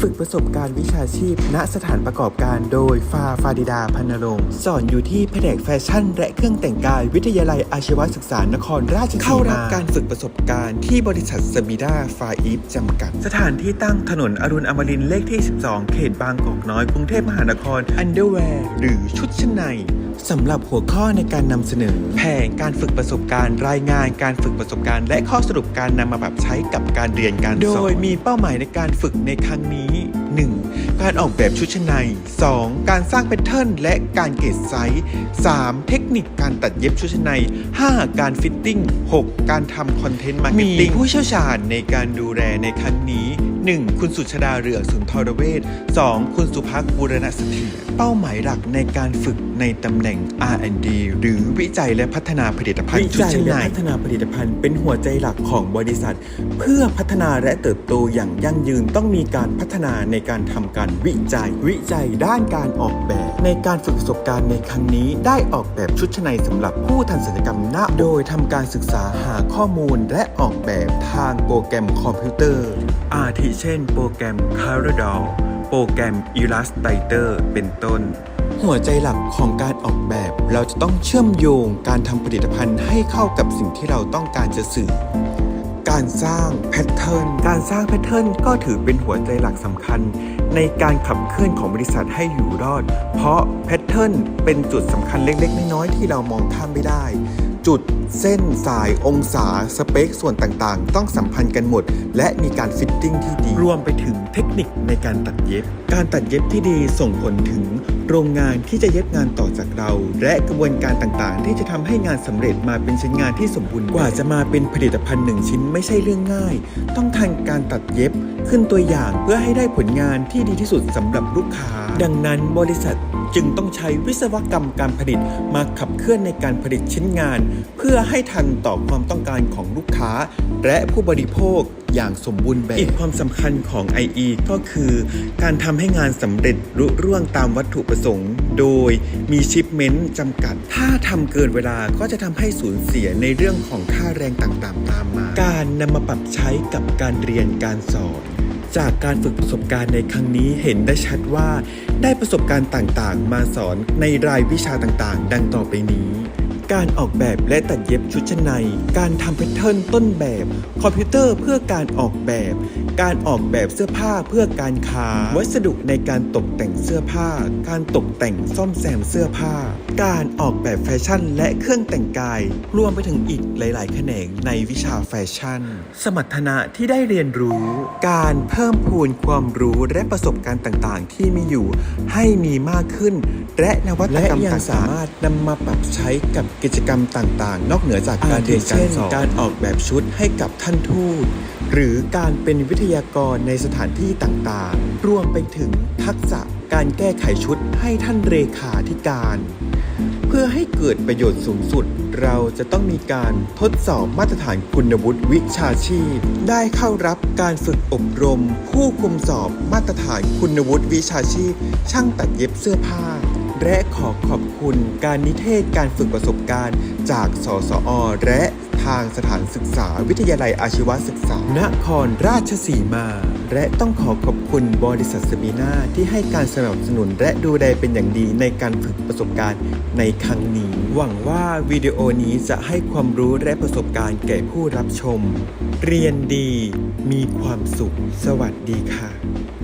ฝึกประสบการณ์วิชาชีพ ณสถานประกอบการโดยฟาฟาดิดาพันนรงค์สอนอยู่ที่แผนกแฟชั่น และเครื่องแต่งกาย วิทยาลัยอาชีวศึกษานครราชสีมาเข้ารับการฝึกประสบการณ์ที่บริษัทสมิดาฟาอีฟจำกัด สถานที่ตั้งถนนอรุณอมรินทร์เลขที่ 12 เขตบางกอกน้อยกรุงเทพมหานครอันเดอร์แวร์หรือชุดชั้นในสำหรับหัวข้อในการนำเสนอ แผนการฝึกประสบการณ์ รายงานการฝึกประสบการณ์ และข้อสรุปการนำมาปรับใช้กับการเรียนการสอนโดยมีเป้าหมายในการฝึกในครั้งนี้ 1. การออกแบบชุดชั้นใน 2. การสร้างแพทเทิร์นและการเกตไซส์ 3. เทคนิคการตัดเย็บชุดชั้นใน 5. การฟิตติ้ง 6. การทำคอนเทนต์มาร์เก็ตติ้งมีผู้เชี่ยวชาญในการดูแลในครั้งนี้ 1. คุณสุชดาเรืองสุนทรเวช 2. คุณสุภักบุรณสถียรเป้าหมายหลักในการฝึกในตำแหน่ง R&D หรือวิจัยและพัฒนาผลิตภัณฑ์ชุดชั้นในพัฒนาผลิตภัณฑ์เป็นหัวใจหลักของบริษัท เพื่อพัฒนาและเติบโตอย่างยั่งยืนต้องมีการพัฒนาในการทำการวิจัย วิจัยด้านการออกแบบ ในการฝึกประสบการณ์ในครั้งนี้ได้ออกแบบชุดชั้นในสำหรับผู้ทันศัลยกรรมหน้าอกโดยทำการศึกษาหาข้อมูลและออกแบบทางโปรแกรมคอมพิวเตอร์ อาทิเช่น โปรแกรม c a r a d o l โปรแกรม Illustrator เป็นต้น หัวใจหลักของการออกแบบ เราจะต้องเชื่อมโยงการทำผลิตภัณฑ์ให้เข้ากับสิ่งที่เราต้องการจะสื่อ การสร้างแพทเทิร์น การสร้างแพทเทิร์นก็ถือเป็นหัวใจหลักสำคัญ ในการขับเคลื่อนของบริษัทให้อยู่รอด เพราะแพทเทิร์นเป็นจุดสำคัญเล็กๆ น้อยๆที่เรามองข้ามไม่ได้ จุด เส้น สาย องศา สเปค ส่วนต่างๆ ต้องสัมพันธ์กันหมด และมีการฟิตติ้งที่ดี รวมไปถึงเทคนิคในการตัดเย็บ การตัดเย็บที่ดีส่งผลถึง โรงงานที่จะเย็บงานต่อจากเรา และกระบวนการต่างๆ ที่จะทำให้งานสำเร็จมาเป็นชิ้นงานที่สมบูรณ์ กว่าจะมาเป็นผลิตภัณฑ์หนึ่งชิ้นไม่ใช่เรื่องง่าย ต้องทันการตัดเย็บขึ้นตัวอย่างเพื่อให้ได้ผลงานที่ดีที่สุดสำหรับลูกค้า ดังนั้นบริษัท จึงต้องใช้วิศวกรรมการผลิตมาขับเคลื่อนในการผลิตชิ้นงาน เพื่อให้ทันต่อความต้องการของลูกค้า และผู้บริโภคอย่างสมบูรณ์แบบ อีกความสำคัญของ IE ก็คือ การทำให้งานสำเร็จรุ่ร่วงตามวัตถุประสงค์ โดยมีชิปเมนต์จำกัด ถ้าทำเกินเวลาก็จะทำให้สูญเสียในเรื่องของค่าแรงต่างๆ ตามมา การนำมาปรับใช้กับการเรียนการสอน จากการฝึกประสบการณ์ในครั้งนี้เห็นได้ชัดว่า ได้ประสบการณ์ต่างๆ มาสอนในรายวิชาต่างๆ ดังต่อไปนี้ การออกแบบและตัดเย็บชุดชั้นใน การทำแพทเทิร์นต้นแบบ คอมพิวเตอร์เพื่อการออกแบบ การออกแบบเสื้อผ้าเพื่อการค้า วัสดุในการตกแต่งเสื้อผ้า การตกแต่งซ่อมแซมเสื้อผ้า การออกแบบแฟชั่น และเครื่องแต่งกาย รวมไปถึงอีกหลาย ๆ แขนงในวิชาแฟชั่น สมรรถนะที่ได้เรียนรู้ การเพิ่มพูนความรู้และประสบการณ์ต่าง ๆ ที่มีอยู่ให้มีมากขึ้น และนวัตกรรมต่างๆสามารถนำมาปรับใช้กับกิจกรรมต่างๆ นอกเหนือจากการเรียนการสอนการออกแบบชุดให้กับท่านทูต หรือการเป็นวิทยากรในสถานที่ต่างๆ รวมไปถึงทักษะการแก้ไขชุดให้ท่านเลขาธิการ เพื่อให้เกิดประโยชน์สูงสุด เราจะต้องมีการทดสอบมาตรฐานคุณวุฒิวิชาชีพ ได้เข้ารับการฝึกอบรม ผู้คุมสอบมาตรฐานคุณวุฒิวิชาชีพ ช่างตัดเย็บเสื้อผ้า และขอขอบคุณการนิเทศการฝึกประสบการณ์ จากสสอและ ทางสถานศึกษาวิทยาลัยอาชีวศึกษา นครราชสีมา และต้องขอขอบคุณบริษัทสมีนาที่ให้การสนับสนุนและดูแลเป็นอย่างดีในการฝึกประสบการณ์ในครั้งนี้ หวังว่าวิดีโอนี้จะให้ความรู้และประสบการณ์แก่ผู้รับชม เรียนดี มีความสุข สวัสดีค่ะ